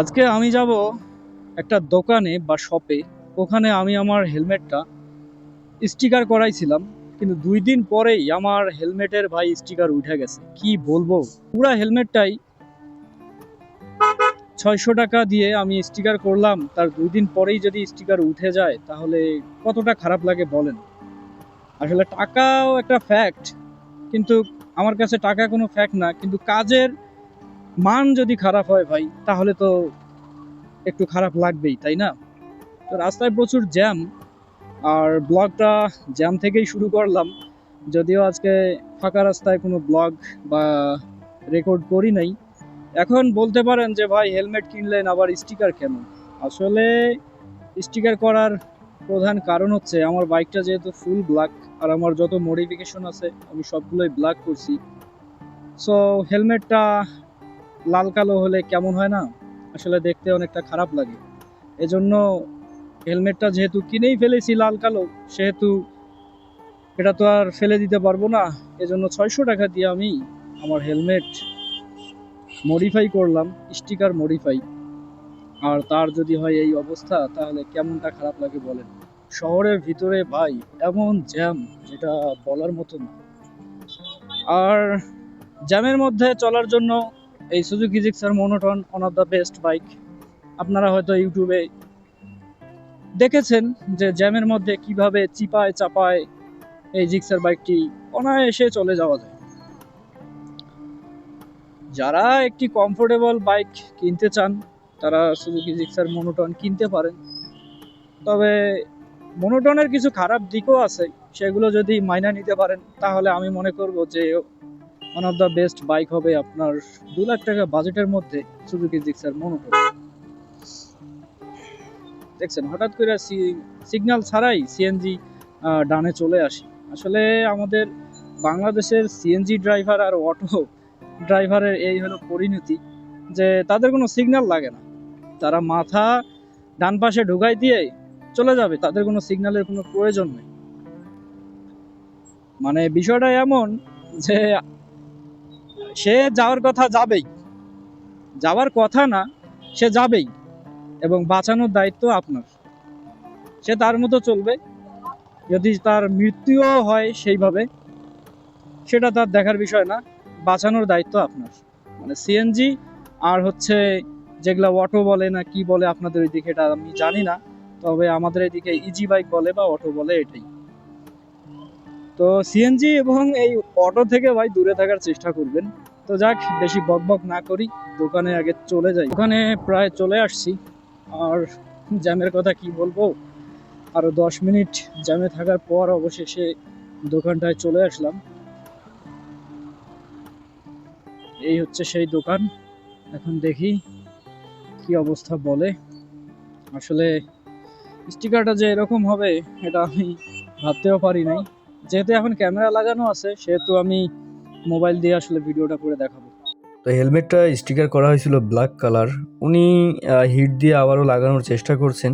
আজকে আমি যাব একটা দোকানে বা শপে ওখানে আমি আমার হেলমেটটা স্টিকার করাইছিলাম, কিন্তু দুই দিন পরেই আমার হেলমেটের ভাই স্টিকার উঠে গেছে। কি বলব? পুরা হেলমেটটাই ছয়শো টাকা দিয়ে আমি স্টিকার করলাম। তার দুই দিন পরেই যদি স্টিকার উঠে যায়, তাহলে কতটা খারাপ লাগে বলেন? আসলে টাকাও একটা ফ্যাক্ট কিন্তু আমার কাছে টাকা কোনো ফ্যাক্ট না, কিন্তু কাজের মান যদি খারাপ হয় ভাই, তাহলে তো একটু খারাপ লাগবেই, তাই না? তো রাস্তায় প্রচুর জ্যাম, আর ব্লগটা জ্যাম থেকেই শুরু করলাম। যদিও আজকে ফাঁকা রাস্তায় কোনো ব্লগ বা রেকর্ড করি নাই। এখন বলতে পারেন যে ভাই হেলমেট কিনলেন, আবার স্টিকার কেন? আসলে স্টিকার করার প্রধান কারণ হচ্ছে আমার বাইকটা যেহেতু ফুল ব্ল্যাক আর আমার যত মডিফিকেশন আছে, আমি সবগুলোই ব্ল্যাক করছি। সো হেলমেটটা লাল কালো হলে কেমন হয় না? আসলে দেখতে অনেকটা খারাপ লাগে। এজন্য হেলমেটটা যেহেতু কিনেই ফেলেছি লাল কালো, সেহেতু এটা তো আর ফেলে দিতে পারব না। এজন্য ছয়শো টাকা দিয়ে আমি আমার হেলমেট মডিফাই করলাম স্টিকার মডিফাই আর তার যদি হয় এই অবস্থা, তাহলে কেমনটা খারাপ লাগে বলেন? শহরের ভিতরে ভাই, এমন জ্যাম যেটা বলার মতো না। আর জ্যামের মধ্যে চলার জন্য এই Suzuki Gixxer monotone one of the best bike আপনারা হয়তো ইউটিউবে দেখেছেন যে জ্যামের মধ্যে কীভাবে চিপায় চাপায় এই জিক্সার বাইকটি অনায়াসে চলে যাওয়া যায়। যারা একটি কমফোর্টেবল বাইক কিনতে চান, তারা সুজুকি জিক্সার মনোটন কিনতে পারেন। তবে মনোটনের কিছু খারাপ দিকও আছে, সেগুলো যদি মাইনা নিতে পারেন, তাহলে আমি মনে করব যে one of the best bike হবে আপনার দু লাখ টাকা বাজেটের মধ্যে সুজুকি জিক্সার মনোটন দেখছেন, হঠাৎ করে সিগন্যাল ছাড়াই সিএনজি ডানে চলে আসি। আসলে আমাদের বাংলাদেশের সিএনজি ড্রাইভার আর অটো ড্রাইভারের এই হলো পরিণতি যে তাদের কোনো সিগন্যাল লাগে না। তারা মাথা ডান পাশে ঢুকাই দিয়ে চলে যাবে, তাদের কোনো সিগন্যালের কোনো প্রয়োজন নেই। মানে বিষয়টা এমন যে সে যাওয়ার কথা যাবেই। যাওয়ার কথা না, সে যাবেই এবং বাঁচানোর দায়িত্ব আপনার। সে তার মতো চলবে। যদি তার মৃত্যুও হয় সেইভাবে, সেটা তার দেখার বিষয় না, বাঁচানোর দায়িত্ব আপনার। মানে সিএনজি আর হচ্ছে যেগুলা অটো বলে না কি বলে আপনাদের ওই দিকে এটা আমি জানি না, তবে আমাদের এদিকে ইজি বাইক বলে বা অটো বলে এটাই। তো সিএনজি এবং এই অটো থেকে ভাই দূরে থাকার চেষ্টা করবেন। তো যাক, বেশি বক বক না করি, দোকানে আগে চলে যাই। ওখানে প্রায় চলে আসছি। আর জ্যামের কথা কি বলব? আরও দশ মিনিট জ্যামে থাকার পর অবশেষে দোকানটায় চলে আসলাম। এই হচ্ছে সেই দোকান। এখন দেখি কি অবস্থা বলে। আসলে স্টিকারটা যে এরকম হবে, এটা আমি ভাবতেও পারি নাই। যেহেতু এখন ক্যামেরা লাগানো আছে, সেহেতু আমি মোবাইল দিয়ে আসলে ভিডিওটা করে দেখাবো। তো হেলমেটটা স্টিকার করা হয়েছিল ব্ল্যাক কালার। উনি হিট দিয়ে আবারও লাগানোর চেষ্টা করছেন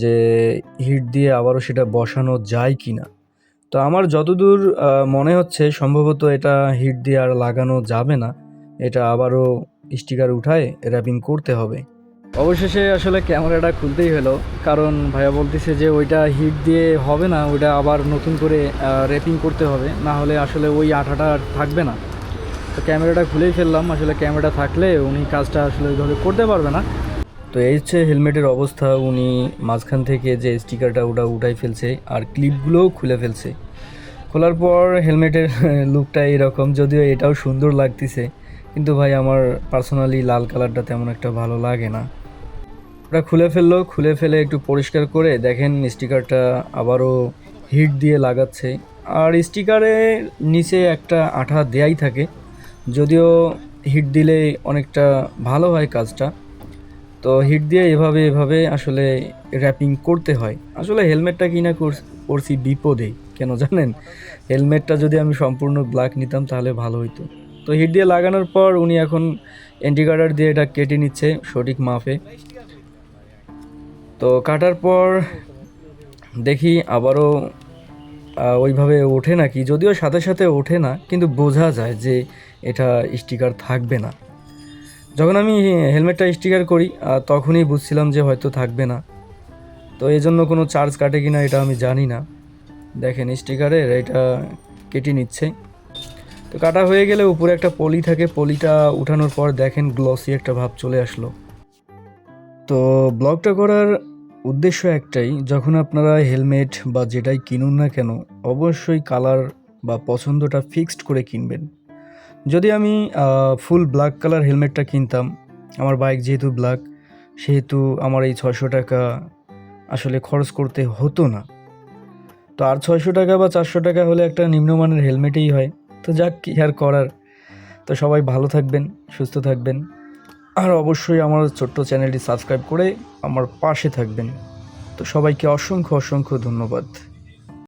যে হিট দিয়ে আবারও সেটা বসানো যায় কি না তো আমার যতদূর মনে হচ্ছে সম্ভবত এটা হিট দিয়ে আর লাগানো যাবে না। এটা আবারও স্টিকার উঠায়, র্যাপিং করতে হবে। অবশেষে আসলে ক্যামেরাটা খুলতেই হলো, কারণ ভাইয়া বলতেছে যে ওইটা হিট দিয়ে হবে না, ওইটা আবার নতুন করে র্যাপিং করতে হবে, না হলে আসলে ওই আঠাটা থাকবে না। তো ক্যামেরাটা খুলেই ফেললাম, আসলে ক্যামেরা থাকলে উনি কাজটা আসলে ওইভাবে করতে পারবে না। তো এই হচ্ছে হেলমেটের অবস্থা, উনি মাঝখান থেকে যে স্টিকারটা ওটা উঠাই ফেলছে আর ক্লিপগুলোও খুলে ফেলছে। খোলার পর হেলমেটের লুকটা এরকম, যদিও এটাও সুন্দর লাগতেছে, কিন্তু ভাই আমার পার্সোনালি লাল কালারটা তেমন একটা ভালো লাগে না। ওটা খুলে ফেলল, খুলে ফেলে একটু পরিষ্কার করে দেখেন স্টিকারটা আবারও হিট দিয়ে লাগাচ্ছে। আর স্টিকারের নিচে একটা আঠা দেয়াই থাকে, যদিও হিট দিলে অনেকটা ভালো হয় কাজটা। তো হিট দিয়ে এভাবে এভাবে আসলে র্যাপিং করতে হয়। আসলে হেলমেটটা কিনা কর- করছি বিপদে, কেন জানেন? হেলমেটটা যদি আমি সম্পূর্ণ ব্ল্যাক নিতাম তাহলে ভালো হতো তো হিট দিয়ে লাগানোর পর উনি এখন অ্যান্টিকাটার দিয়ে এটা কেটে নিচ্ছে সঠিক মাপে। তো কাটার পর দেখি আবারও ওইভাবে ওঠে নাকি যদিও সাথে সাথে ওঠে না, কিন্তু বোঝা যায় যে এটা স্টিকার থাকবে না। যখন আমি হেলমেটটা স্টিকার করি তখনই বুঝছিলাম যে হয়তো থাকবে না। তো এই জন্য কোনো চার্জ কাটে কি না এটা আমি জানি না। দেখেন স্টিকারের এটা কেটে নিচ্ছে। তো কাটা হয়ে গেলে উপরে একটা পলি থাকে, পলিটা উঠানোর পর দেখেন গ্লসি একটা ভাব চলে আসলো। তো ব্লগটা করার উদ্দেশ্য একটাই, যখন আপনারা হেলমেট বা যেটাই কিনুন না কেন, অবশ্যই কালার বা পছন্দটা ফিক্সড করে কিনবেন। যদি আমি ফুল ব্ল্যাক কালার হেলমেটটা কিনতাম, আমার বাইক যেহেতু ব্ল্যাক, সেহেতু আমার এই ছয়শো টাকা আসলে খরচ করতে হতো না। তো আর ছয়শো টাকা বা চারশো টাকা হলে একটা নিম্নমানের হেলমেটেই হয়। তো যাক, কি আর করার। তো সবাই ভালো থাকবেন, সুস্থ থাকবেন। আর অবশ্যই আমার ছোট্ট চ্যানেলটি সাবস্ক্রাইব করে আমার পাশে থাকবেন। তো সবাইকে অসংখ্য অসংখ্য ধন্যবাদ।